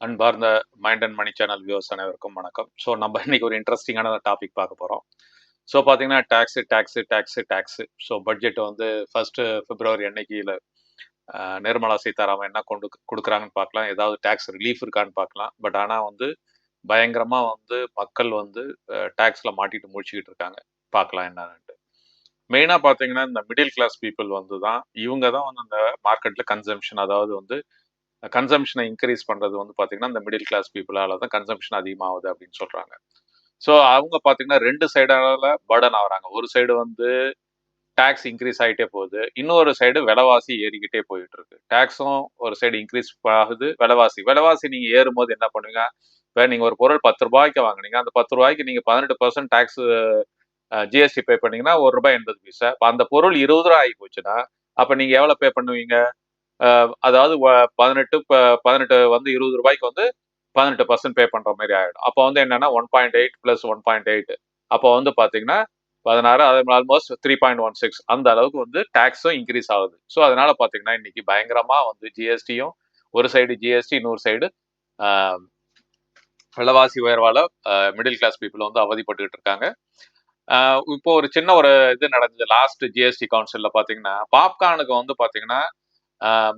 அன்பார்ந்த mind and money channel views அனைவருக்கும் வணக்கம். ஸோ நம்ம இன்னைக்கு ஒரு இன்ட்ரெஸ்டிங்கான டாபிக் பார்க்க போகிறோம் ஸோ பார்த்தீங்கன்னா tax tax tax tax so budget வந்து ஃபர்ஸ்ட் பிப்ரவரி அன்னைக்கில நிர்மலா சீதாராமன் என்ன கொண்டு கொடுக்குறாங்கன்னு பார்க்கலாம். ஏதாவது டேக்ஸ் ரிலீஃப் இருக்கான்னு பார்க்கலாம். பட் ஆனால் வந்து பயங்கரமாக வந்து மக்கள் வந்து டேக்ஸில் மாட்டிட்டு முடிச்சுக்கிட்டு இருக்காங்க. பார்க்கலாம் என்னன்ட்டு மெயினாக பார்த்தீங்கன்னா இந்த மிடில் கிளாஸ் பீப்புள் வந்து தான் இவங்க தான் வந்து அந்த மார்க்கெட்டில் கன்சம்ஷன் அதாவது வந்து கன்சம்ஷனை இன்க்ரீஸ் பண்ணுறது வந்து பார்த்தீங்கன்னா இந்த மிடில் கிளாஸ் பீப்புளால் தான் கன்சம்ஷன் அதிகமாகுது அப்படின்னு சொல்கிறாங்க ஸோ அவங்க பார்த்தீங்கன்னா ரெண்டு சைடால பர்டன் ஆகுறாங்க. ஒரு சைடு வந்து டேக்ஸ் இன்க்ரீஸ் ஆகிட்டே போகுது. இன்னொரு சைடு விலைவாசி ஏறிக்கிட்டே போயிட்டு இருக்கு டேக்ஸும் ஒரு சைடு இன்க்ரீஸ் ஆகுது. விலைவாசி. விலைவாசி நீங்கள் ஏறும்போது என்ன பண்ணுவீங்க? இப்போ நீங்கள் ஒரு பொருள் பத்து ரூபாய்க்கு வாங்குனீங்க. அந்த பத்து ரூபாய்க்கு நீங்கள் பதினெட்டு பர்சன்ட் டேக்ஸ் ஜிஎஸ்டி பே பண்ணீங்கன்னா ஒரு ரூபாய் எண்பது பைசா. இப்போ அந்த பொருள் இருபது ரூபா ஆகி போச்சுன்னா அப்போ நீங்கள் எவ்வளோ பே பண்ணுவீங்க? அதாவது பதினெட்டு பதினெட்டு வந்து இருபது ரூபாய்க்கு வந்து பதினெட்டு பர்சன்ட் பே பண்ணுற மாதிரி ஆகிடும் அப்போ வந்து என்னென்னா one point eight plus one point eight அப்போ வந்து பார்த்தீங்கன்னா பதினாறு அது almost three point one six அந்த அளவுக்கு வந்து டேக்ஸும் இன்க்ரீஸ் ஆகுது. ஸோ அதனால பார்த்தீங்கன்னா இன்னைக்கு பயங்கரமாக வந்து ஜிஎஸ்டியும் ஒரு சைடு ஜிஎஸ்டி இன்னொரு சைடு விலைவாசி உயர்வால் மிடில் கிளாஸ் பீப்புள் வந்து அவதிப்பட்டுக்கிட்டு இருக்காங்க. இப்போ ஒரு சின்ன ஒரு இது நடந்தது. லாஸ்ட் ஜிஎஸ்டி கவுன்சிலில் பார்த்தீங்கன்னா பாப்கார்னுக்கு வந்து பார்த்தீங்கன்னா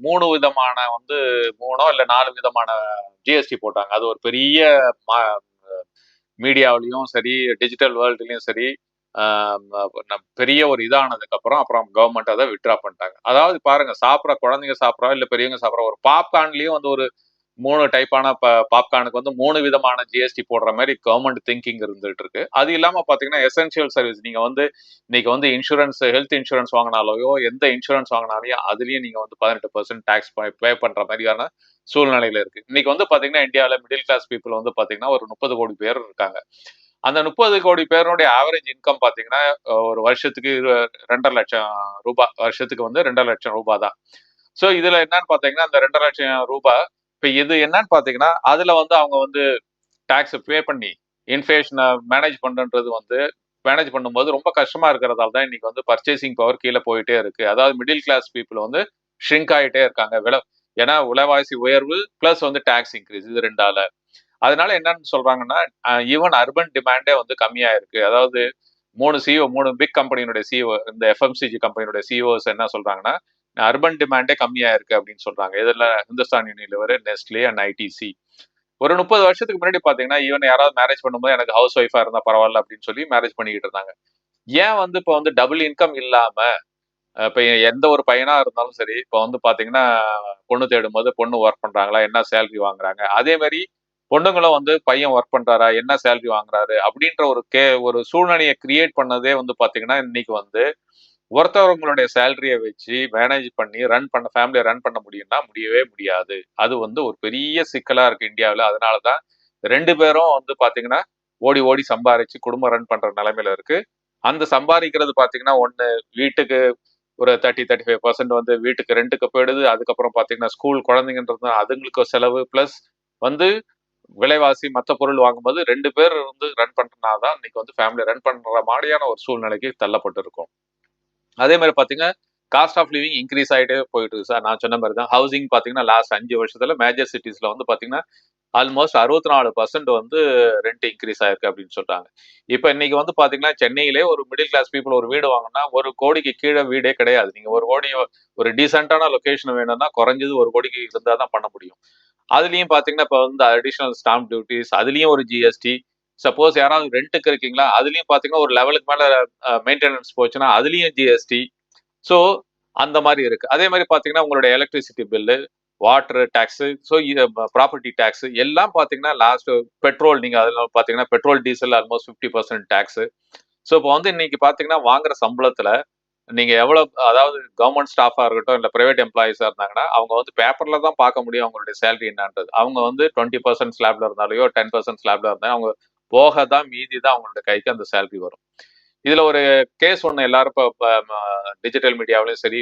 மூணு விதமான வந்து மூணோ இல்லை நாலு விதமான ஜிஎஸ்டி போட்டாங்க. அது ஒரு பெரிய மீடியாவிலையும் சரி டிஜிட்டல் வேர்ல்டுலையும் சரி பெரிய ஒரு இதானதுக்கு அப்புறம் அப்புறம் கவர்மெண்ட் அதை விட்ரா பண்ணிட்டாங்க. அதாவது பாருங்க சாப்பிட்ற குழந்தைங்க சாப்பிட்றோம் இல்லை பெரியவங்க சாப்பிட்ற ஒரு பாப்கார்ன்லயும் வந்து ஒரு மூணு டைப்பான பாப்கார்னுக்கு வந்து மூணு விதமான ஜிஎஸ்டி போடுற மாதிரி கவர்மெண்ட் திங்கிங் இருந்துட்டு இருக்கு. அது இல்லாம பாத்தீங்கன்னா எசென்சியல் சர்வீஸ் நீங்க வந்து இன்னைக்கு வந்து இன்சூரன்ஸ் ஹெல்த் இன்சூரன்ஸ் வாங்கினாலோ எந்த இன்சூரன்ஸ் வாங்கினாலையும் அதுலயும் நீங்க வந்து பதினெட்டு பர்சன்ட் டேக்ஸ் பே பண்ற மாதிரியான சூழ்நிலையில இருக்கு. இன்னைக்கு வந்து பாத்தீங்கன்னா இந்தியாவில மிடில் கிளாஸ் பீப்புள் வந்து பாத்தீங்கன்னா ஒரு முப்பது கோடி பேர் இருக்காங்க. அந்த முப்பது கோடி பேருடைய ஆவரேஜ் இன்கம் பாத்தீங்கன்னா ஒரு வருஷத்துக்கு ரெண்டரை லட்சம் ரூபாய் வருஷத்துக்கு வந்து ரெண்டரை லட்சம் ரூபாய் தான். ஸோ இதுல என்னன்னு பாத்தீங்கன்னா அந்த ரெண்டரை லட்சம் ரூபாய் இப்போ இது என்னன்னு பார்த்தீங்கன்னா அதில் வந்து அவங்க வந்து டேக்ஸை பே பண்ணி இன்ஃப்ளேஷனை மேனேஜ் பண்ணுன்றது வந்து மேனேஜ் பண்ணும்போது ரொம்ப கஷ்டமா இருக்கிறதால தான் இன்னைக்கு வந்து பர்ச்சேசிங் பவர் கீழே போயிட்டே இருக்கு. அதாவது மிடில் கிளாஸ் பீப்புள் வந்து ஷ்ரிங்க் ஆகிட்டே இருக்காங்க. விலை ஏன்னா விலைவாசி உயர்வு பிளஸ் வந்து டேக்ஸ் இன்க்ரீஸ் இது ரெண்டால. அதனால என்னன்னு சொல்றாங்கன்னா ஈவன் அர்பன் டிமாண்டே வந்து கம்மியா இருக்கு அதாவது மூணு சிஓ மூணு பிக் கம்பெனியினுடைய சிஓ இந்த எஃப்எம்சிஜி கம்பெனியுடைய சிஓஸ் என்ன சொல்றாங்கன்னா அர்பன் டிமாண்டே கம்மியா இருக்கு அப்படின்னு சொல்றாங்க. இதுல Hindustan Unilever Nestle and ITC ஒரு முப்பது வருஷத்துக்கு முன்னாடி பாத்தீங்கன்னா ஈவன் யாராவது மேரேஜ் பண்ணும்போது எனக்கு ஹவுஸ் ஒய்ஃபா இருந்தா பரவாயில்ல அப்படின்னு சொல்லி மேரேஜ் பண்ணிக்கிட்டு இருந்தாங்க. ஏன் வந்து இப்போ வந்து டபுள் இன்கம் இல்லாம இப்போ எந்த ஒரு பையனா இருந்தாலும் சரி இப்போ வந்து பாத்தீங்கன்னா பொண்ணு தேடும் போது பொண்ணு ஒர்க் பண்றாங்களா என்ன சேலரி வாங்குறாங்க? அதே மாதிரி பொண்ணுங்களும் வந்து பையன் ஒர்க் பண்றாரா என்ன சேலரி வாங்குறாரு அப்படின்ற ஒரு கே ஒரு சூழ்நிலையை கிரியேட் பண்ணதே வந்து பாத்தீங்கன்னா இன்னைக்கு வந்து ஒருத்தவங்களுடைய சேலரியை வச்சு மேனேஜ் பண்ணி ரன் பண்ண ஃபேமிலியை ரன் பண்ண முடியும்னா முடியவே முடியாது. அது வந்து ஒரு பெரிய சிக்கலாக இருக்குது இந்தியாவில். அதனால தான் ரெண்டு பேரும் வந்து பார்த்தீங்கன்னா ஓடி ஓடி சம்பாரிச்சு குடும்பம் ரன் பண்ணுற நிலைமையில இருக்கு. அந்த சம்பாதிக்கிறது பார்த்தீங்கன்னா ஒன்று வீட்டுக்கு ஒரு தேர்ட்டி தேர்ட்டி ஃபைவ் பர்சன்ட் வந்து வீட்டுக்கு ரெண்டுக்கு போயிடுது. அதுக்கப்புறம் பார்த்தீங்கன்னா ஸ்கூல் குழந்தைங்கன்றது அதுங்களுக்கு செலவு. ப்ளஸ் வந்து விலைவாசி மற்ற பொருள் வாங்கும்போது ரெண்டு பேர் வந்து ரன் பண்ணுறனா தான் இன்னைக்கு வந்து ஃபேமிலி ரன் பண்ணுற மாதிரியான ஒரு சூழ்நிலைக்கு தள்ளப்பட்டு இருக்கும் அதே மாதிரி பார்த்தீங்கன்னா காஸ்ட் ஆஃப் லிவிங் இன்க்ரீஸ் ஆகிட்டே போயிட்டு இருக்கு சார் நான் சொன்ன மாதிரி தான் ஹவுசிங் பார்த்தீங்கன்னா லாஸ்ட் அஞ்சு வருஷத்துல மேஜர் சிட்டிஸ்ல வந்து பார்த்தீங்கன்னா ஆல்மோஸ்ட் அறுபத்தி நாலு பர்சன்ட் வந்து ரெண்ட் இன்க்ரீஸ் ஆயிருக்கு அப்படின்னு சொல்றாங்க. இப்போ இன்னைக்கு வந்து பாத்தீங்கன்னா சென்னையிலே ஒரு மிடில் கிளாஸ் பீப்புள் ஒரு வீடு வாங்கினா ஒரு கோடிக்கு கீழே வீடே கிடையாது. நீங்க ஒரு கோடி ஒரு டீசென்டான லொக்கேஷன் வேணும்னா குறைஞ்சது ஒரு கோடிக்கு இருந்தால் தான் பண்ண முடியும். அதுலயும் பாத்தீங்கன்னா இப்போ வந்து அடிஷனல் ஸ்டாம்ப் டியூட்டிஸ் அதுலயும் ஒரு ஜிஎஸ்டி சப்போஸ் யாராவது ரெண்ட்டுக்கு இருக்கீங்களா அதுலயும் பாத்தீங்கன்னா ஒரு லெவலுக்கு மேல மெயின்டெனன்ஸ் போச்சுன்னா அதுலயும் ஜிஎஸ்டி ஸோ அந்த மாதிரி இருக்கு. அதே மாதிரி பாத்தீங்கன்னா உங்களுடைய electricity bill water tax so property tax எல்லாம் பாத்தீங்கன்னா லாஸ்ட் பெட்ரோல் நீங்க அதில் பாத்தீங்கன்னா petrol diesel almost fifty percent tax so இப்போ வந்து இன்னைக்கு பாத்தீங்கன்னா வாங்குற சம்பளத்துல நீங்க எவ்வளவு அதாவது கவர்மெண்ட் ஸ்டாஃபா இருக்கட்டும் இல்ல பிரைவேட் எம்ப்ளாயிஸா இருந்தாங்கன்னா அவங்க வந்து பேப்பர்ல தான் பார்க்க முடியும் அவங்களுடைய சேலரி என்னன்றது. அவங்க வந்து டுவெண்ட்டி பர்சன்ட் ஸ்லாப்ல இருந்தாலையோ டென் பர்சன்ட் ஸ்லாப்ல இருந்தாலும் அவங்க போக தான் மீதி தான் அவங்களோட கைக்கு அந்த சேலரி வரும். இதுல ஒரு கேஸ் ஒன்று எல்லாரும் இப்போ டிஜிட்டல் மீடியாவிலையும் சரி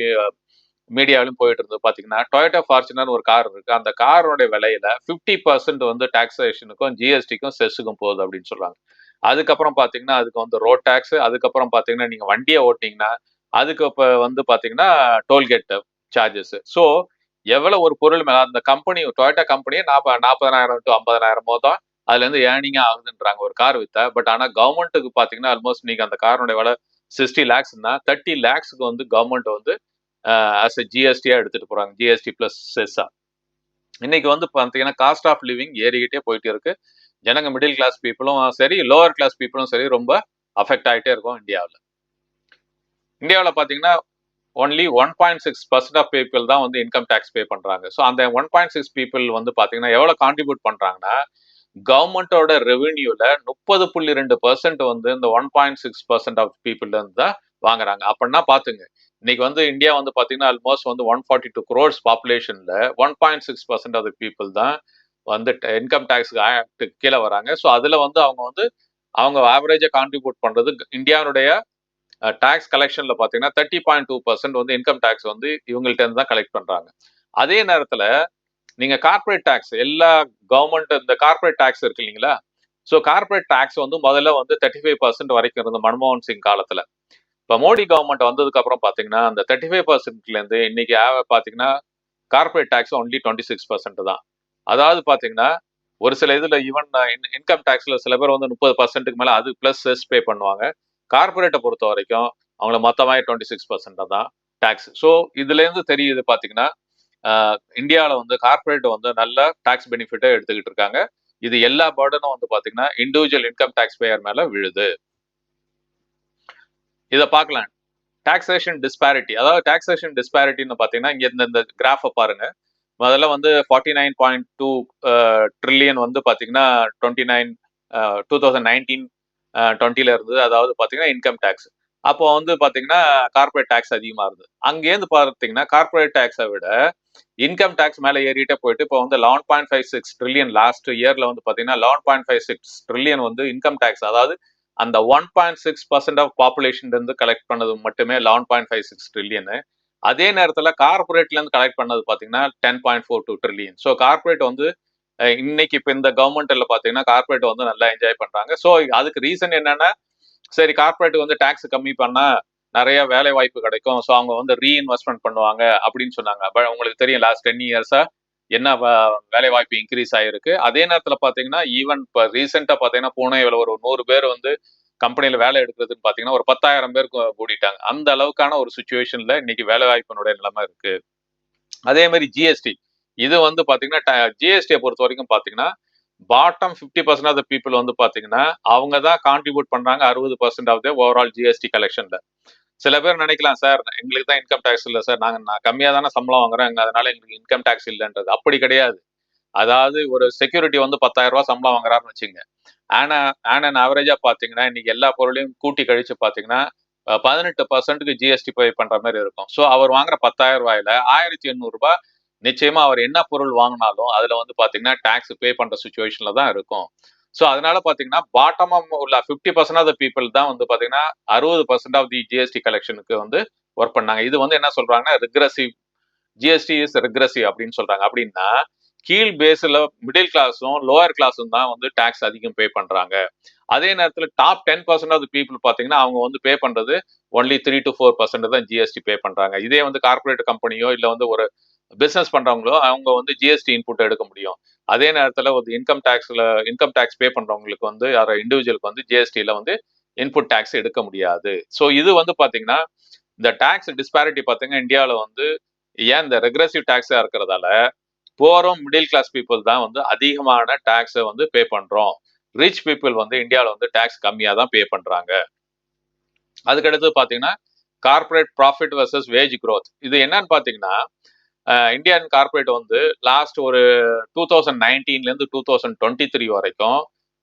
மீடியாவிலும் போயிட்டு இருந்தது. பார்த்தீங்கன்னா டொயோட்டோ ஃபார்ச்சுனர் ஒரு கார் இருக்கு. அந்த காரோடைய விலையில ஃபிஃப்டி பர்சன்ட் வந்து டாக்ஸேஷனுக்கும் ஜிஎஸ்டிக்கும் செஸ்ஸுக்கும் போகுது அப்படின்னு சொல்றாங்க. அதுக்கப்புறம் பார்த்தீங்கன்னா அதுக்கு வந்து ரோட் டேக்ஸ் அதுக்கப்புறம் பார்த்தீங்கன்னா நீங்க வண்டியை ஓட்டிங்கன்னா அதுக்கு இப்போ வந்து பார்த்தீங்கன்னா டோல்கேட் சார்ஜஸ் ஸோ எவ்வளவு ஒரு பொருள் மேலே அந்த கம்பெனி டொயோட்டா கம்பெனியே நாற்ப நாற்பதாயிரம் டு ஐம்பதனாயிரமோ தான் அதுல இருந்து ஏர்னிங்கா ஆகுதுன்றாங்க ஒரு கார் வித்தா பட் ஆனா கவர்மெண்ட்டுக்கு பாத்தீங்கன்னா ஆல்மோஸ்ட் நீங்க அந்த காரோட விலை சிக்ஸ்டி லேக்ஸ்னா தேர்ட்டி லேக்ஸ்க்கு வந்து கவர்மெண்ட் வந்து அஸ் எ ஜிஎஸ்டியா எடுத்துட்டு போறாங்க. ஜிஎஸ்டி பிளஸ் செஸ்ஸா இன்னைக்கு வந்து பாத்தீங்கன்னா காஸ்ட் ஆஃப் லிவிங் ஏறிக்கிட்டே போயிட்டு இருக்கு. ஜனங்க மிடில் கிளாஸ் பீப்புளும் சரி லோவர் கிளாஸ் பீப்புளும் சரி ரொம்ப அஃபெக்ட் ஆகிட்டே இருக்கும் இந்தியாவில். இந்தியாவில் பார்த்தீங்கன்னா only one point six percent of people தான் வந்து இன்கம் டேக்ஸ் பே பண்றாங்க. ஸோ அந்த ஒன் பாயிண்ட் சிக்ஸ் பீப்புள் வந்து பார்த்தீங்கன்னா எவ்வளோ கான்ட்ரிபியூட் பண்றாங்கன்னா கவர்மெண்டோட ரெவென்யூல முப்பது புள்ளி ரெண்டு பர்சன்ட் வந்து இந்த one point six percent of people இருந்து தான் வாங்குறாங்க. அப்படின்னா பாத்துங்க இன்னைக்கு வந்து இந்தியா வந்து பாத்தீங்கன்னா ஆல்மோஸ்ட் வந்து one forty two crores பாப்புலேஷன்ல one point six percent of people தான் வந்து இன்கம் டேக்ஸ்க்கு கீழே வராங்க. ஸோ அதுல வந்து அவங்க வந்து அவங்க ஆவரேஜா கான்ட்ரிபியூட் பண்றது இந்தியாவுடைய டாக்ஸ் கலெக்ஷன்ல பாத்தீங்கன்னா தேர்ட்டி பாயிண்ட் டூ பர்சன்ட் வந்து இன்கம் டேக்ஸ் வந்து இவங்கள்ட்ட இருந்து தான் கலெக்ட் பண்றாங்க. அதே நேரத்துல நீங்க கார்பரேட் டேக்ஸ் எல்லா கவர்மெண்ட் இந்த கார்பரேட் டேக்ஸ் இருக்கு இல்லைங்களா? ஸோ கார்பரேட் டேக்ஸ் வந்து முதல்ல வந்து தேர்ட்டி ஃபைவ் பர்சன்ட் வரைக்கும் இருந்த மன்மோகன் சிங் காலத்துல. இப்போ மோடி கவர்மெண்ட் வந்ததுக்கு அப்புறம் பாத்தீங்கன்னா அந்த தேர்ட்டி ஃபைவ் பர்சன்ட்லேருந்து இன்னைக்கு பாத்தீங்கன்னா corporate tax only twenty six percent தான். அதாவது பாத்தீங்கன்னா ஒரு சில இதுல ஈவன் இன்கம் டேக்ஸில் சில பேர் வந்து முப்பது பர்சன்ட்டுக்கு மேல அது பிளஸ் செஸ் பே பண்ணுவாங்க. கார்பரேட்டை பொறுத்த வரைக்கும் அவங்கள மொத்தமாக டுவெண்ட்டி சிக்ஸ் பர்சன்ட் தான் டேக்ஸ் ஸோ இதுலேருந்து தெரியுது பார்த்தீங்கன்னா இந்தியாவில் வந்து கார்பரேட் வந்து நல்ல டாக்ஸ் பெனிஃபிட்டை எடுத்துக்கிட்டு இருக்காங்க. இது எல்லா பேர்டனும் வந்து பார்த்தீங்கன்னா இண்டிவிஜுவல் இன்கம் டேக்ஸ் பேயர் மேலே விழுது. இதை பார்க்கலாம் டாக்ஸேஷன் டிஸ்பாரிட்டி அதாவது டாக்ஸேஷன் டிஸ்பாரிட்டின்னு பார்த்தீங்கன்னா இங்கே இந்த இந்த கிராஃபை பாருங்க. முதல்ல வந்து forty nine point two trillion வந்து பார்த்தீங்கன்னா twenty nine two thousand nineteen டுவெண்ட்டில இருந்தது. அதாவது பார்த்தீங்கன்னா இன்கம் டேக்ஸ் அப்போ வந்து பார்த்தீங்கன்னா கார்பரேட் டேக்ஸ் அதிகமாக இருந்தது. அங்கேருந்து பார்த்தீங்கன்னா கார்பரேட் டேக்ஸை விட இன்கம் டேக்ஸ் மேலே ஏறிட்டே போயிட்டு இப்போ வந்து eleven point five six trillion last இயர்ல வந்து பார்த்தீங்கன்னா eleven point five six trillion வந்து இன்கம் டேக்ஸ் அதாவது அந்த one point six percent of population இருந்து கலெக்ட் பண்ணது மட்டுமே eleven point five six trillion அதே நேரத்தில் கார்பரேட்ல இருந்து கலெக்ட் பண்ணது பார்த்தீங்கன்னா ten point four two trillion so corporate வந்து இன்னைக்கு இப்போ இந்த கவர்மெண்ட்ல பார்த்தீங்கன்னா கார்பரேட் வந்து நல்லா என்ஜாய் பண்றாங்க. ஸோ அதுக்கு ரீசன் என்னன்னா சரி கார்பரேட் வந்து டேக்ஸ் கம்மி பண்ணா நிறைய வேலை வாய்ப்பு கிடைக்கும். ஸோ அவங்க வந்து ரீஇன்வெஸ்ட்மெண்ட் பண்ணுவாங்க அப்படின்னு சொன்னாங்க. பட் உங்களுக்கு தெரியும் லாஸ்ட் டென் இயர்ஸா என்ன வேலை வாய்ப்பு இன்க்ரீஸ் ஆயிருக்கு. அதே நேரத்தில் பார்த்தீங்கன்னா ஈவன் இப்போ ரீசெண்டாக பார்த்தீங்கன்னா பூனேவில் ஒரு நூறு பேர் வந்து கம்பெனியில் வேலை எடுக்கிறதுன்னு பார்த்தீங்கன்னா ஒரு பத்தாயிரம் பேர் கூடிட்டாங்க. அந்த அளவுக்கான ஒரு சுச்சுவேஷனில் இன்னைக்கு வேலை வாய்ப்பினுடைய நிலைமை இருக்கு. அதே மாதிரி ஜிஎஸ்டி இது வந்து பார்த்தீங்கன்னா ஜிஎஸ்டியை பொறுத்த வரைக்கும் பார்த்தீங்கன்னா bottom fifty percent of the people வந்து பார்த்தீங்கன்னா அவங்க தான் கான்ட்ரிபியூட் பண்றாங்க அறுபது percent of the overall GST கலெக்ஷன்ல சில பேர் நினைக்கலாம் சார் எங்களுக்கு தான் இன்கம் டேக்ஸ் இல்லை சார். நாங்கள் நான் கம்மியாக தானே சம்பளம் வாங்குறேன். அதனால எங்களுக்கு இன்கம் டேக்ஸ் இல்லைன்றது. அப்படி கிடையாது. அதாவது ஒரு செக்யூரிட்டி வந்து பத்தாயிரம் ரூபாய் சம்பளம் வாங்குறாருன்னு வச்சுங்க. ஆனா ஆன் ஆவரேஜா பாத்தீங்கன்னா இன்னைக்கு எல்லா பொருளையும் கூட்டி கழிச்சு பாத்தீங்கன்னா பதினெட்டு பர்சன்ட்டுக்கு ஜிஎஸ்டி பே பண்ற மாதிரி இருக்கும். ஸோ அவர் வாங்குற பத்தாயிரம் ரூபாயில ஆயிரத்தி எண்ணூறு ரூபாய் நிச்சயமா அவர் என்ன பொருள் வாங்கினாலும் அதுல வந்து பாத்தீங்கன்னா டாக்ஸ் பே பண்ற சுச்சுவேஷன்ல தான் இருக்கும். ஸோ அதனால பாத்தீங்கன்னா பாட்டம் உள்ள fifty percent of the people தான் வந்து பாத்தீங்கன்னா அறுபது பர்சன்ட் ஆஃப் தி ஜிஎஸ்டி கலெக்ஷனுக்கு வந்து ஒர்க் பண்ணாங்க. இது வந்து என்ன சொல்றாங்கன்னா ரிக்ரசிவ் ஜிஎஸ்டி இஸ் ரிக்ரசிவ் அப்படின்னு சொல்றாங்க. அப்படின்னா கீழ் பேஸ்ல மிடில் கிளாஸும் லோயர் கிளாஸும் தான் வந்து டாக்ஸ் அதிகம் பே பண்றாங்க. அதே நேரத்தில் top ten percent of people பார்த்தீங்கன்னா அவங்க வந்து பே பண்றது only three to four percent தான் ஜிஎஸ்டி பே பண்றாங்க. இதே வந்து கார்பரேட் கம்பெனியோ இல்லை வந்து ஒரு பிசினஸ் பண்றவங்களோ அவங்க வந்து ஜிஎஸ்டி இன்புட் எடுக்க முடியும். அதே நேரத்தில் ஒரு இன்கம் டேக்ஸ்ல இன்கம் டேக்ஸ் பே பண்றவங்களுக்கு வந்து யாரோ இண்டிவிஜுவலுக்கு வந்து ஜிஎஸ்டியில வந்து இன்புட் டேக்ஸ் எடுக்க முடியாது. ஸோ இது வந்து பாத்தீங்கன்னா இந்த டேக்ஸ் டிஸ்பாரிட்டி பார்த்தீங்கன்னா இந்தியாவில் வந்து ஏன் இந்த ரெக்ரெசிவ் டேக்ஸாக இருக்கிறதால போறோம் மிடில் கிளாஸ் பீப்புள் தான் வந்து அதிகமான டேக்ஸை வந்து பே பண்றோம். ரிச் பீப்புள் வந்து இந்தியாவில் வந்து டேக்ஸ் கம்மியாக தான் பே பண்றாங்க. அதுக்கடுத்து பார்த்தீங்கன்னா corporate profit versus wage growth இது என்னன்னு பார்த்தீங்கன்னா இந்தியன் கார்பரேட் வந்து லாஸ்ட் ஒரு டூ தௌசண்ட் நைன்டீன்லேருந்து டூ தௌசண்ட் டுவெண்ட்டி த்ரீ வரைக்கும்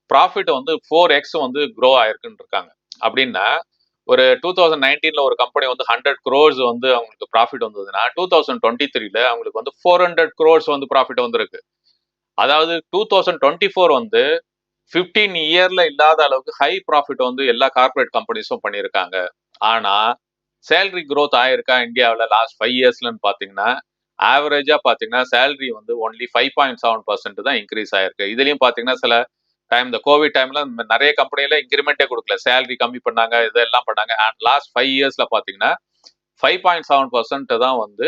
ப்ராஃபிட் வந்து ஃபோர் எக்ஸ் வந்து க்ரோ ஆயிருக்குன்னு இருக்காங்க. அப்படின்னா ஒரு டூ தௌசண்ட் நைன்டீனில் ஒரு கம்பெனி வந்து ஹண்ட்ரட் க்ரோர்ஸ் வந்து அவங்களுக்கு ப்ராஃபிட் வந்ததுன்னா டூ தௌசண்ட் டுவெண்ட்டி த்ரீல அவங்களுக்கு வந்து ஃபோர் ஹண்ட்ரட் க்ரோர்ஸ் வந்து ப்ராஃபிட் வந்திருக்கு. அதாவது டூ தௌசண்ட் டுவெண்ட்டி ஃபோர் வந்து ஃபிஃப்டீன் இயர்ல இல்லாத அளவுக்கு ஹை ப்ராஃபிட் வந்து எல்லா கார்பரேட் கம்பெனிஸும் பண்ணியிருக்காங்க. ஆனால் சேலரி க்ரோத் ஆயிருக்கா இந்தியாவில் லாஸ்ட் ஃபைவ் இயர்ஸ்லன்னு பார்த்தீங்கன்னா ஆவரேஜாக பார்த்தீங்கன்னா சேலரி வந்து only five point seven percent தான் இன்க்ரீஸ் ஆயிருக்கு. இதுலேயும் பார்த்தீங்கன்னா சில டைம் இந்த கோவிட் டைம்ல நிறைய கம்பெனில இன்க்ரிமெண்ட்டே கொடுக்கல. சேலரி கம்மி பண்ணாங்க இதெல்லாம் பண்ணாங்க. அண்ட் லாஸ்ட் ஃபைவ் இயர்ஸ்ல பாத்தீங்கன்னா ஃபைவ் பாயிண்ட் செவன் பர்சன்ட் தான் வந்து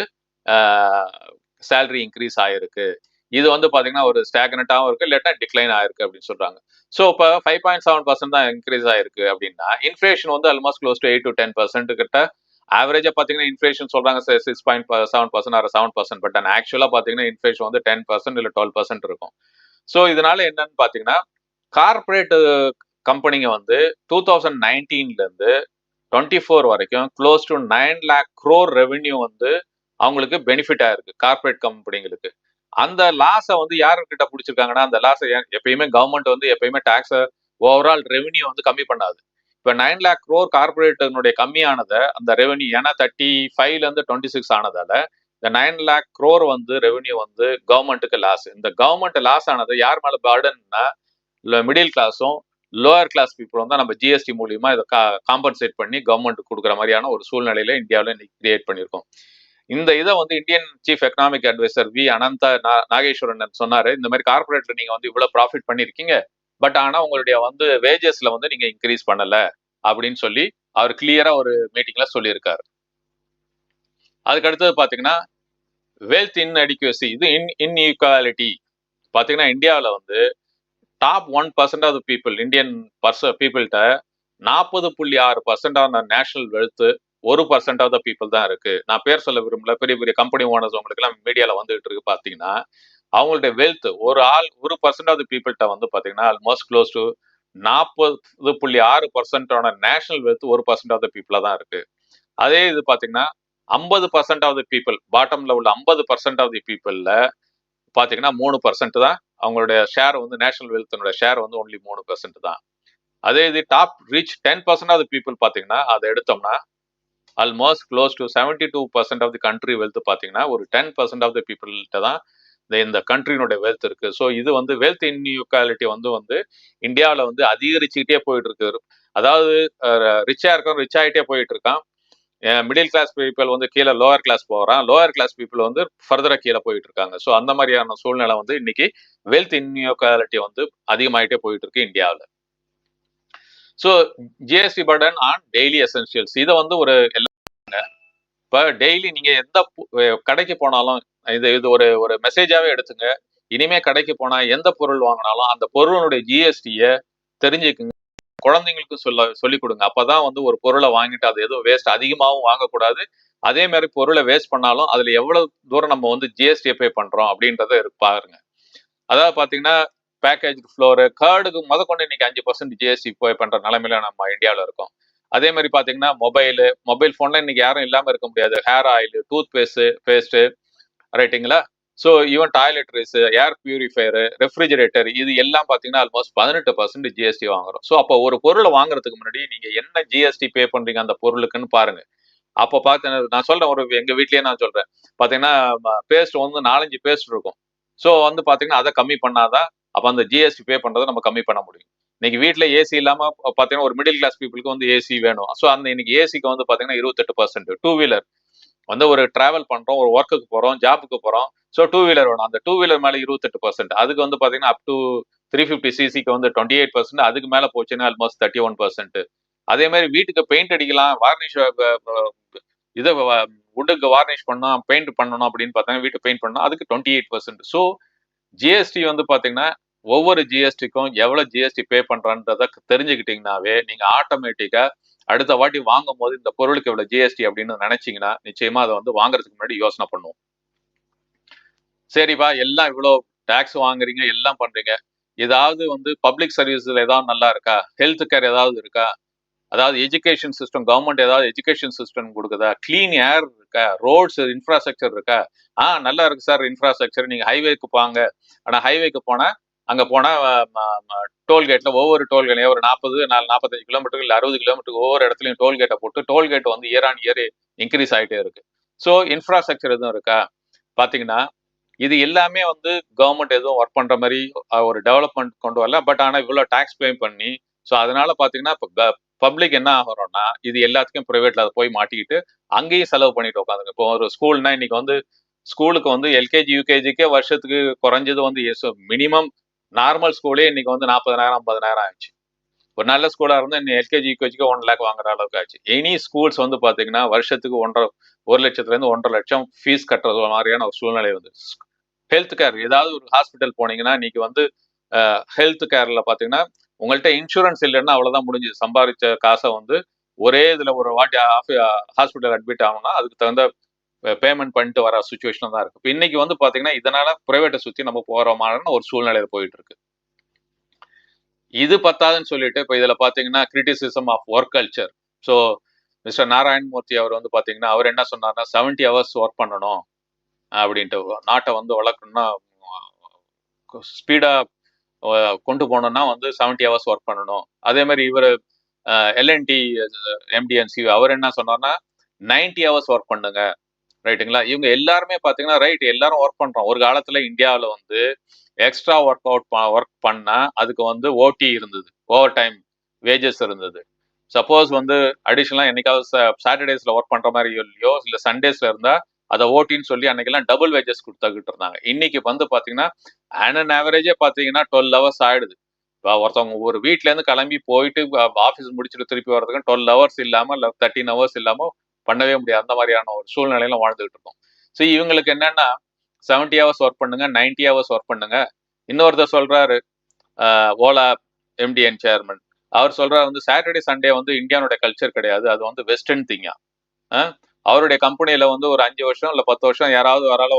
சேலரி இன்க்ரீஸ் ஆயிருக்கு. இது வந்து பாத்தீங்கன்னா ஒரு ஸ்டாக்னட்டாகவும் இருக்கு இல்லாட்டா டிக்ளைன் ஆயிருக்கு அப்படின்னு சொல்றாங்க. ஸோ இப்போ ஃபைவ் பாயிண்ட் செவன் பர்சன்ட் தான் இன்க்ரீஸ் ஆயிருக்கு அப்படின்னா இன்ஃபிளேஷன் வந்து almost close to eight to ten percent கிட்ட ஆவரேஜா பாத்தீங்கன்னா இன்ஃபிளேஷன் சொல்றாங்க six point seven percent or seven percent but ஆனால் ஆக்சுவலா பாத்தீங்கன்னா இன்ஃபிளேஷன் வந்து டென் பர்சன்ட் இல்ல டுவெல் பர்சன்ட் இருக்கும். ஸோ இதனால என்னன்னு பாத்தீங்கன்னா கார்பரேட் கம்பெனிங்க வந்து டூ தௌசண்ட் நைன்டீன்ல இருந்து டுவெண்ட்டி ஃபோர் வரைக்கும் close to nine lakh crore revenue வந்து அவங்களுக்கு பெனிஃபிட் ஆயிருக்கு கார்பரேட் கம்பெனிங்களுக்கு அந்த லாஸை வந்து யாருக்கிட்ட பிடிச்சிருக்காங்கன்னா அந்த லாஸை எப்பயுமே கவர்மெண்ட் வந்து எப்பயுமே டாக்ஸை ஓவரால் ரெவென்யூ வந்து கம்மி பண்ணாது. இப்போ நைன் லேக் க்ரோர் கார்பரேட்டனுடைய கம்மியானதை அந்த ரெவன்யூ ஏன்னா தேர்ட்டி ஃபைவ்ல இருந்து டுவெண்ட்டி சிக்ஸ் ஆனதால இந்த நைன் லேக் க்ரோர் வந்து ரெவன்யூ வந்து கவர்மெண்ட்டுக்கு லாஸ் இந்த கவர்மெண்ட் லாஸ் ஆனது யார் மேல பர்டன்னா மிடில் கிளாஸும் லோயர் கிளாஸ் பீப்புளும் வந்து நம்ம ஜிஎஸ்டி மூலியமா இதை காம்பன்சேட் பண்ணி கவர்மெண்ட் கொடுக்குற மாதிரியான ஒரு சூழ்நிலையில இந்தியாவில் இன்னைக்கு கிரியேட் பண்ணியிருக்கோம். இந்த இதை வந்து Indian chief economic advisor V Anantha Nageswaran சொன்னாரு இந்த மாதிரி கார்பரேட்ல நீங்க வந்து இவ்வளவு ப்ராஃபிட் பண்ணிருக்கீங்க பட் ஆனா உங்களுடைய வந்து வேஜஸ்ல வந்து நீங்க இன்க்ரீஸ் பண்ணல அப்படின்னு சொல்லி அவர் கிளியரா ஒரு மீட்டிங்ல சொல்லியிருக்காரு. அதுக்கு அடுத்தது பாத்தீங்கன்னா வெல்த் இன் அடிக்குவசி இது இன் இன்இக்வாலிட்டி பாத்தீங்கன்னா இந்தியாவில் வந்து top one percent of the people Indian பர்ச பீப்புள்கிட்ட நாற்பது புள்ளி ஆறு பர்சன்ட் ஆன நேஷனல் வெல்த் ஒரு பர்சன்ட் ஆஃப் த பீப்புள் தான் இருக்கு. நான் பேர் சொல்ல விரும்பல. பெரிய பெரிய கம்பெனி ஓனர்ஸ் உங்களுக்கு எல்லாம் மீடியால வந்துகிட்டு இருக்கு பாத்தீங்கன்னா அவங்களுடைய வெல்த் ஒரு ஆள் ஒரு பர்சன்ட் ஆஃப் பீப்புள்கிட்ட வந்து பார்த்தீங்கன்னா ஆல்மோஸ்ட் க்ளோஸ் டு நாற்பது புள்ளி ஆறு பர்சன்டான நேஷனல் வெல்த் ஒரு பர்சன்ட் ஆஃப் த பீப்புளாக தான் இருக்கு. அதே இது பாத்தீங்கன்னா ஐம்பது பர்சன்ட் ஆஃப் த பீப்புள் பாட்டம்ல உள்ள ஐம்பது பர்சன்ட் ஆஃப் தி பீப்புளில் பார்த்தீங்கன்னா மூணு பர்சன்ட் தான் அவங்களுடைய ஷேர் வந்து நேஷனல் வெல்த்தினுடைய ஷேர் வந்து ஒன்லி மூணு பர்சன்ட் தான். அதே இது top rich ten percent of the people பார்த்தீங்கன்னா அதை எடுத்தோம்னா almost close to seventy two percent of the country wealth பார்த்தீங்கன்னா ஒரு டென் பர்சன்ட் ஆஃப் த பீப்புள்கிட்ட தான் இந்த இந்த வெல்த் இருக்கு. ஸோ இது வந்து வெல்த் இன்இக்வாலிட்டி வந்து வந்து இந்தியாவில் வந்து அதிகரிச்சுக்கிட்டே போயிட்டு இருக்கு அதாவது ரிச்சா இருக்கவன் ரிச் ஆகிட்டே போயிட்டு இருக்கான் மிடில் கிளாஸ் பீப்புள் வந்து கீழே லோவர் கிளாஸ் போகிறான் லோவர் கிளாஸ் பீப்புள் வந்து ஃபர்தராக கீழே போயிட்டு இருக்காங்க ஸோ அந்த மாதிரியான சூழ்நிலை வந்து இன்னைக்கு வெல்த் இன்இக்வாலிட்டி வந்து அதிகமாயிட்டே போயிட்டு இருக்கு இந்தியாவில் so GST burden on daily essentials இதை வந்து ஒரு இப்போ டெய்லி நீங்கள் எந்த கடைக்கு போனாலும் இது இது ஒரு ஒரு மெசேஜாவே எடுத்துங்க. இனிமே கடைக்கு போனா எந்த பொருள் வாங்கினாலும் அந்த பொருளுடைய ஜிஎஸ்டிய தெரிஞ்சுக்குங்க. குழந்தைங்களுக்கு சொல்ல சொல்லி கொடுங்க. அப்பதான் வந்து ஒரு பொருளை வாங்கிட்டு அது எதுவும் வேஸ்ட் அதிகமாகவும் வாங்கக்கூடாது. அதே மாதிரி பொருளை வேஸ்ட் பண்ணாலும் அதுல எவ்வளவு தூரம் நம்ம வந்து ஜிஎஸ்டியை பே பண்றோம் அப்படின்றத பாருங்க. அதாவது பாத்தீங்கன்னா பேக்கேஜ் ஃப்ளோரு கேர்டுக்கு முத கொண்டு இன்னைக்கு அஞ்சு பர்சன்ட் ஜிஎஸ்டி பே பண்ற நிலைமையில நம்ம இந்தியாவில் இருக்கோம். அதே மாதிரி பாத்தீங்கன்னா மொபைலு மொபைல் ஃபோன்ல இன்னைக்கு யாரும் இல்லாம இருக்க முடியாது. Hair oil toothpaste paste ரைட்டுங்களா so even toiletries air purifier refrigerator இது எல்லாம் பார்த்தீங்கன்னா ஆல்மோஸ்ட் பதினெட்டு பர்சன்ட் ஜிஎஸ்டி வாங்குறோம். ஸோ அப்போ ஒரு பொருளை வாங்குறதுக்கு முன்னாடி நீங்க என்ன ஜிஎஸ்டி பே பண்றீங்க அந்த பொருளுக்குன்னு பாருங்க. அப்போ பார்த்தேன் நான் சொல்றேன் ஒரு எங்க வீட்லயே நான் சொல்றேன். பாத்தீங்கன்னா பேஸ்ட் வந்து நாலஞ்சு பேஸ்ட் இருக்கும். ஸோ வந்து பாத்தீங்கன்னா அதை கம்மி பண்ணாதான் அப்போ அந்த ஜிஎஸ்டி பே பண்ணுறதை நம்ம கம்மி பண்ண முடியும். இன்னைக்கு வீட்டில் ஏசி இல்லாம பாத்தீங்கன்னா ஒரு மிடில் கிளாஸ் பீப்புளுக்கு வந்து ஏசி வேணும். ஸோ அந்த இன்னைக்கு ஏசிக்கு வந்து பாத்தீங்கன்னா இருபத்தெட்டு பர்சன்ட் டூ வீலர் வந்து ஒரு டிராவல் பண்றோம் ஒரு ஒர்க்குக்கு போறோம் ஜாபுக்கு போறோம். ஸோ டூ வீலர் வேணும். அந்த டூ வீலர் மேலே இருபத்தெட்டு பர்சன்ட் அதுக்கு வந்து பாத்தீங்கன்னா அப் டு த்ரீ ஃபிஃப்டி சிசிக்கு வந்து டுவெண்ட்டி எயிட் பர்சன்ட் அதுக்கு மேல போச்சுன்னா ஆல்மோஸ்ட் தேர்ட்டி ஒன் பர்சன்ட் அதே மாதிரி வீட்டுக்கு பெயிண்ட் அடிக்கலாம் வார்னிஷ் இதை உட்டுக்கு வார்னிஷ் பண்ணணும் பெயிண்ட் பண்ணணும் அப்படின்னு பார்த்தீங்கன்னா வீட்டு பெயிண்ட் பண்ணணும் அதுக்கு twenty eight percent so GST வந்து பார்த்தீங்கன்னா ஒவ்வொரு ஜிஎஸ்டிக்கும் எவ்வளோ ஜிஎஸ்டி பே பண்றன்றத தெரிஞ்சுக்கிட்டீங்கன்னாவே நீங்கள் ஆட்டோமேட்டிக்காக அடுத்த வாட்டி வாங்கும் போது இந்த பொருளுக்கு இவ்வளவு ஜிஎஸ்டி அப்படின்னு நினைச்சீங்கன்னா நிச்சயமா அதை வந்து வாங்குறதுக்கு முன்னாடி யோசனை பண்ணுவோம். சரிப்பா எல்லாம் இவ்வளவு டேக்ஸ் வாங்குறீங்க எல்லாம் பண்றீங்க. ஏதாவது வந்து பப்ளிக் சர்வீஸ்ல ஏதாவது நல்லா இருக்கா? ஹெல்த் கேர் ஏதாவது இருக்கா? அதாவது எஜுகேஷன் சிஸ்டம் கவர்மெண்ட் ஏதாவது எஜுகேஷன் சிஸ்டம் கொடுக்குதா? கிளீன் ஏர் இருக்கா? ரோட்ஸ் இன்ஃப்ராஸ்ட்ரக்சர் இருக்கா? ஆ நல்லா இருக்கு சார் இன்ஃப்ராஸ்ட்ரக்சர் நீங்க ஹைவேக்கு போங்க. ஆனா ஹைவேக்கு போனா அங்க போனா டோல்கேட்ல ஒவ்வொரு டோல்கேட்லையும் ஒரு நாற்பது நாலு நாற்பத்தஞ்சு கிலோமீட்டருக்கு இல்லை அறுபது கிலோமீட்டருக்கு ஒவ்வொரு இடத்துலையும் டோல்கேட்டை போட்டு டோல்கேட் வந்து இயர் ஆன் இயர் இன்க்ரீஸ் ஆகிட்டே இருக்கு. ஸோ இன்ஃப்ராஸ்ட்ரக்சர் எதுவும் இருக்கா? பாத்தீங்கன்னா இது எல்லாமே வந்து கவர்மெண்ட் எதுவும் ஒர்க் பண்ற மாதிரி ஒரு டெவலப்மெண்ட் கொண்டு வரல. பட் ஆனா இவ்வளோ டாக்ஸ் பே பண்ணி ஸோ அதனால பாத்தீங்கன்னா இப்போ பப்ளிக் என்ன ஆகிறோம்னா இது எல்லாத்துக்கும் ப்ரைவேட்ல அதை போய் மாட்டிக்கிட்டு அங்கேயும் செலவு பண்ணிட்டு உட்காந்துங்க இப்போ ஒரு ஸ்கூல்னா இன்னைக்கு வந்து ஸ்கூலுக்கு வந்து எல்கேஜி யூகேஜிக்கே வருஷத்துக்கு குறைஞ்சது வந்து மினிமம் நார்மல் ஸ்கூலே இன்னைக்கு வந்து நாற்பதனாயிரம் ஐம்பதனாயிரம் ஆயிடுச்சு. ஒரு நல்ல ஸ்கூலாக இருந்தால் இன்னும் எல்கேஜி யூகேஜிக்கு ஒன் லேக் வாங்குற அளவுக்கு ஆச்சு. எனி ஸ்கூல்ஸ் வந்து பார்த்தீங்கன்னா வருஷத்துக்கு ஒன்றரை ஒரு லட்சத்துலேருந்து ஒன்றரை லட்சம் ஃபீஸ் கட்டுறது மாதிரியான ஒரு சூழ்நிலை வந்து. ஹெல்த் கேர் ஏதாவது ஒரு ஹாஸ்பிட்டல் போனீங்கன்னா இன்னைக்கு வந்து ஹெல்த் கேரில் பார்த்தீங்கன்னா உங்கள்கிட்ட இன்சூரன்ஸ் இல்லைன்னா அவ்வளோதான் முடிஞ்சது. சம்பாதிச்ச காசை வந்து ஒரே இதில் ஒரு வாட்டி ஹாஸ்பிட்டல் அட்மிட் ஆகணும்னா அதுக்கு தகுந்த பேமெண்ட் பண்ணிட்டு வர சுச்சுவேஷன் தான் இருக்கு. இப்போ இன்னைக்கு வந்து பாத்தீங்கன்னா இதனால பிரைவேட்டை சுத்தி நம்ம போற ஒரு சூழ்நிலையில போயிட்டு இருக்கு. இது பத்தாதுன்னு சொல்லிட்டு இப்போ இதுல பாத்தீங்கன்னா criticism of work culture so mister Narayana Murthy அவர் வந்து பாத்தீங்கன்னா அவர் என்ன சொன்னார்னா செவன்டி ஹவர்ஸ் ஒர்க் பண்ணணும் அப்படின்ட்டு நாட்டை வந்து வளர்க்கணும்னா ஸ்பீடா கொண்டு போனோம்னா வந்து செவன்டி ஹவர்ஸ் ஒர்க் பண்ணணும். அதே மாதிரி இவர் எல்என்டி எம்டிஎன்சி அவர் என்ன சொன்னார்னா நைன்டி ஹவர்ஸ் ஒர்க் பண்ணுங்க. ரைட்டுங்களா? இவங்க எல்லாருமே பார்த்தீங்கன்னா ரைட் எல்லாரும் ஒர்க் பண்றோம். ஒரு காலத்தில் இந்தியாவில் வந்து எக்ஸ்ட்ரா ஒர்க் அவுட் ஒர்க் பண்ணால் அதுக்கு வந்து ஓடி இருந்தது. ஓவர் டைம் வேஜஸ் இருந்தது. சப்போஸ் வந்து அடிஷ்னலாக என்னைக்காவது சாட்டர்டேஸில் ஒர்க் பண்ற மாதிரி இல்லையோ இல்லை சண்டேஸ்ல இருந்தால் அதை ஓட்டின்னு சொல்லி அன்னைக்கெல்லாம் டபுள் வேஜஸ் கொடுத்துக்கிட்டு இருந்தாங்க. இன்னைக்கு வந்து பாத்தீங்கன்னா அன் ஆவரேஜே பார்த்தீங்கன்னா டுவெல் ஹவர்ஸ் ஆயிடுது. ஒருத்தவங்க ஒரு வீட்ல இருந்து கிளம்பி போயிட்டு ஆஃபீஸ் முடிச்சுட்டு திருப்பி வர்றதுக்கு டுவெல் ஹவர்ஸ் இல்லாமல் இல்லை தேர்ட்டின் ஹவர்ஸ் இல்லாமல் பண்ணவே முடியாது. அந்த மாதிரியான ஒரு சூழ்நிலையில வாழ்ந்துகிட்டு இருக்கோம் ஸோ இவங்களுக்கு என்னன்னா செவன்டி ஹவர்ஸ் ஒர்க் பண்ணுங்க நைன்டி ஹவர்ஸ் ஒர்க் பண்ணுங்க. இன்னொருத்தர் சொல்றாரு ஓலா எம்டிஎன் சேர்மன் அவர் சொல்றாரு வந்து சாட்டர்டே சண்டே வந்து இந்தியானுடைய கல்ச்சர் கிடையாது. அது வந்து வெஸ்டர்ன் திங்கா அவருடைய கம்பெனியில வந்து ஒரு அஞ்சு வருஷம் இல்ல பத்து வருஷம் யாராவது வரால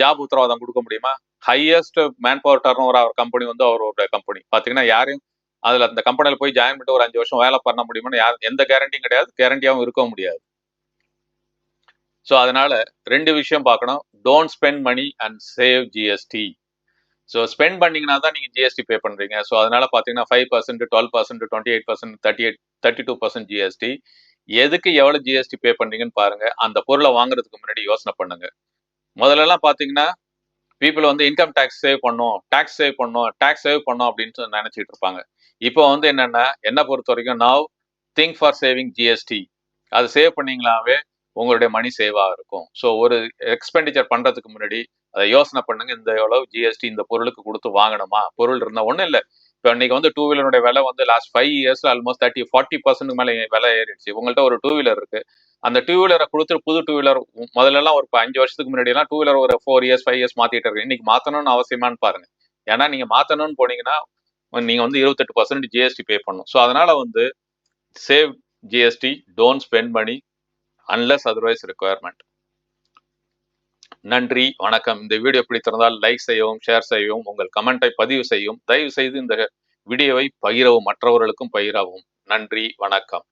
ஜாப் உத்தரவாதம் கொடுக்க முடியுமா? Highest manpower turnover அவர் கம்பெனி வந்து அவரோட கம்பெனி பாத்தீங்கன்னா யாரையும் அதில் அந்த கம்பெனியில் போய் ஜாயின் பண்ணிட்டு ஒரு அஞ்சு வருஷம் வேலை பண்ண முடியுமான்னு யார் எந்த கேரண்டியும் கிடையாது. கேரண்டியாகவும் இருக்க முடியாது. ஸோ அதனால ரெண்டு விஷயம் பார்க்கணும். Don't spend money and save GST so spend பண்ணீங்கன்னா தான் நீங்கள் ஜிஎஸ்டி பே பண்ணுறீங்க ஸோ அதனால பார்த்தீங்கன்னா five percent twelve percent twenty eight percent thirty eight thirty two percent GST எதுக்கு எவ்வளோ ஜிஎஸ்டி பே பண்ணுறீங்கன்னு பாருங்க. அந்த பொருளை வாங்குறதுக்கு முன்னாடி யோசனை பண்ணுங்க. முதல்லலாம் பார்த்தீங்கன்னா பீப்புள் வந்து இன்கம் டேக்ஸ் சேவ் பண்ணும் டேக்ஸ் சேவ் பண்ணும் டேக்ஸ் சேவ் பண்ணும் அப்படின்னு நினைச்சிட்டு இருப்பாங்க. இப்போ வந்து என்னன்னா என்ன பொறுத்த வரைக்கும் now think for saving GST அது சேவ் பண்ணீங்களாவே உங்களுடைய மணி சேவாக இருக்கும். ஸோ ஒரு எக்ஸ்பெண்டிச்சர் பண்ணுறதுக்கு முன்னாடி அதை யோசனை பண்ணுங்க இந்த எவ்வளவு ஜிஎஸ்டி இந்த பொருளுக்கு கொடுத்து வாங்கணுமா? பொருள் இருந்தால் ஒன்றும் இல்லை. இப்போ இன்னைக்கு வந்து டூ வீலருடைய விலை வந்து லாஸ்ட் ஃபைவ் இயர்ஸ்ல ஆல்மோஸ்ட் தேர்ட்டி ஃபார்ட்டி பர்சன்ட் மேலே விலை ஏறிடுச்சு. உங்கள்கிட்ட ஒரு டூ வீலர் இருக்கு. அந்த டூ வீலரை கொடுத்து புது டூ வீலர் முதல்லலாம் ஒரு அஞ்சு வருஷத்துக்கு முன்னாடி எல்லாம் டூ வீலர் ஒரு ஃபோர் இயர்ஸ் ஃபைவ் இயர்ஸ் மாத்திட்டு இருக்கு இன்னைக்கு மாத்தணும்னு அவசியமானு பாருங்க. ஏன்னா நீங்க மாத்தணும்னு போனீங்கன்னா நீங்க வந்து இருபத்தெட்டு பர்சன்ட் ஜிஎஸ்டி பே பண்ணும் ஸோ அதனால வந்து save GST don't spend money unless otherwise requirement நன்றி வணக்கம். இந்த வீடியோ பிடித்திருந்தால் லைக் செய்யவும் ஷேர் செய்யவும் உங்கள் கமெண்டை பதிவு செய்யும் தயவு செய்து இந்த வீடியோவை பகிரவும் மற்றவர்களுக்கும் பகிரவும். நன்றி வணக்கம்.